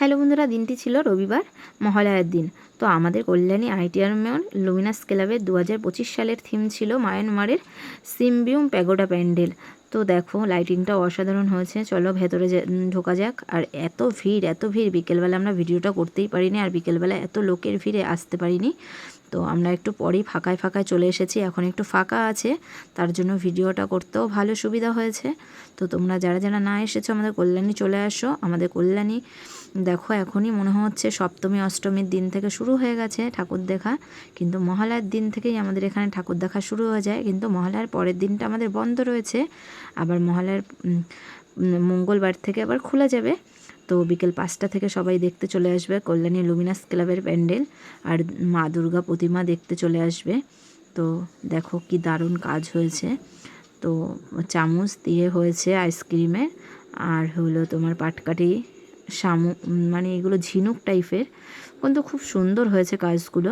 Hello বন্ধুরা, দিনটি ছিল রবিবার, মহালয়ার দিন। তো আমাদের কল্যাণী আইটিআর মেয়র লুমিনাস ক্লাবের দু হাজার পঁচিশ সালের থিম ছিল মায়ানমারের সিমবিউম প্যাগোডা প্যান্ডেল। তো দেখো লাইটিংটা অসাধারণ হয়েছে। চলো ভেতরে ঢোকা যাক। আর এত ভিড় এত ভিড়। বিকেলবেলা আমরা ভিডিওটা করতেই পারিনি, আর বিকেলবেলা এত লোকের ভিড়ে আসতে পারিনি। তো আমরা একটু পরেই ফাঁকায় ফাঁকায় চলে এসেছি, এখন একটু ফাঁকা আছে, তার জন্য ভিডিওটা করতেও ভালো সুবিধা হয়েছে। তো তোমরা যারা যারা না এসেছ আমাদের কল্যাণী চলে আসো, আমাদের কল্যাণী দেখো এখনই মনে হচ্ছে সপ্তমী, অষ্টমীর দিন থেকে শুরু হয়ে গেছে ঠাকুর দেখা, কিন্তু মহালয়ার দিন থেকেই আমাদের এখানে ঠাকুর দেখা শুরু হয়ে যায়, কিন্তু মহালয়ার পরের দিনটা আমাদের বন্ধ রয়েছে, আবার মহালয়ার মঙ্গলবার থেকে আবার খোলা যাবে। তো বিকেল পাঁচটা থেকে সবাই দেখতে চলে আসবে, কল্যাণী লুমিনাস ক্লাবের প্যান্ডেল আর মা দুর্গা প্রতিমা দেখতে চলে আসবে। তো দেখো কি দারুণ কাজ হয়েছে। তো চামচ দিয়ে হয়েছে আইসক্রিমের আর হলো তোমার পাটকাঠি শামুক মানে এগুলো ঝিনুক টাইপের। কিন্তু খুব সুন্দর হয়েছে কাজগুলো।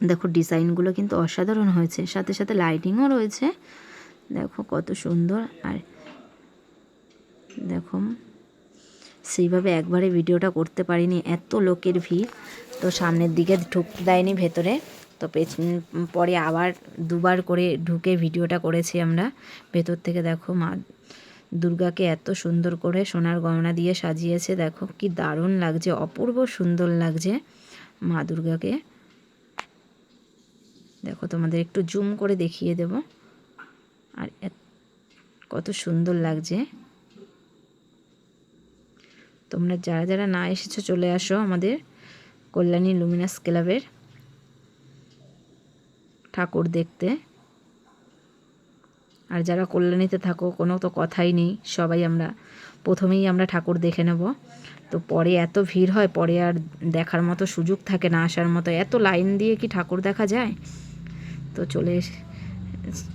দেখো ডিজাইনগুলো কিন্তু অসাধারণ হয়েছে। সাথে সাথে লাইটিংও রয়েছে। দেখো কত সুন্দর। আর দেখো সেইভাবে একবারে ভিডিওটা করতে পারিনি, এত লোকের ভিড়। তো সামনের দিকে ঢুকতে দেয়নি ভেতরে। তো পেছন পরে আবার দুবার করে ঢুকে ভিডিওটা করেছি আমরা। ভেতর থেকে দেখো মা, দুর্গাকে এত সুন্দর করে সোনার গয়না দিয়ে সাজিয়েছে। দেখো কি দারুণ লাগছে, অপূর্ব সুন্দর লাগছে মা দুর্গাকে। দেখো তোমাদের একটু জুম করে দেখিয়ে দেব। আর কত সুন্দর লাগছে। তোমরা যারা যারা না এসেছ, চলে আসো আমাদের কল্যাণী লুমিনাস ক্লাবের ঠাকুর দেখতে। আর যারা কল্যাণীতে থাকো, কোনো তো কথাই নেই, সবাই আমরা প্রথমেই আমরা ঠাকুর দেখে নেব। তো পরে এত ভিড় হয়, পরে আর দেখার মতো সুযোগ থাকে না, আসার মতো। এত লাইন দিয়ে কি ঠাকুর দেখা যায়? তো চলে এস-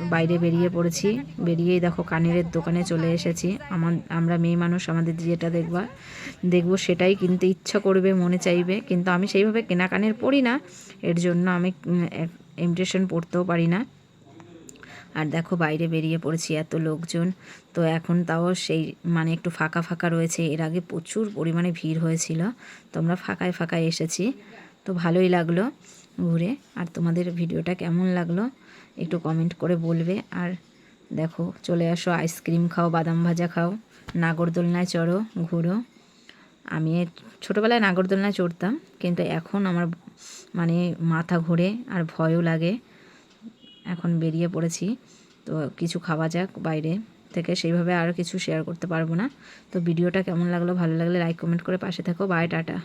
বাইরে বেরিয়ে পড়েছি। বেরিয়েই দেখো কানের দোকানে চলে এসেছি। আমার, আমরা মেয়ে মানুষ, আমাদের যেটা দেখবা, দেখব সেটাই কিনতে ইচ্ছা করবে, মনে চাইবে। কিন্তু আমি সেইভাবে কেনা কানের পড়ি না। এর জন্য আমি ইমিটেশন পড়তেও পারি না। আর দেখো বাইরে বেরিয়ে পড়েছি এত লোকজন। তো এখন তাও সেই মানে একটু ফাঁকা ফাঁকা রয়েছে। এর আগে প্রচুর পরিমাণে ভিড় হয়েছিল। তো আমরা ফাঁকায় ফাঁকায় এসেছি। তো ভালোই লাগল। ঘুরে আর তোমাদের ভিডিওটা কেমন লাগল একটু কমেন্ট করে বলবে। আর দেখো, চলে আসো আইসক্রিম খাও, বাদাম ভাজা খাও, নাগরদোলনায় চড়ো, ঘুরো। আমি ছোটোবেলায় নাগরদোলনায় চড়তাম, কিন্তু এখন আমার মানে মাথা ঘোরে আর ভয়ও লাগে। এখন বেরিয়ে পড়েছি, তো কিছু খাওয়া যাক বাইরে থেকে, সেইভাবে আর কিছু শেয়ার করতে পারব না। তো ভিডিওটা কেমন লাগল, ভালো লাগলে লাইক কমেন্ট করে পাশে থাকো। Bye tata.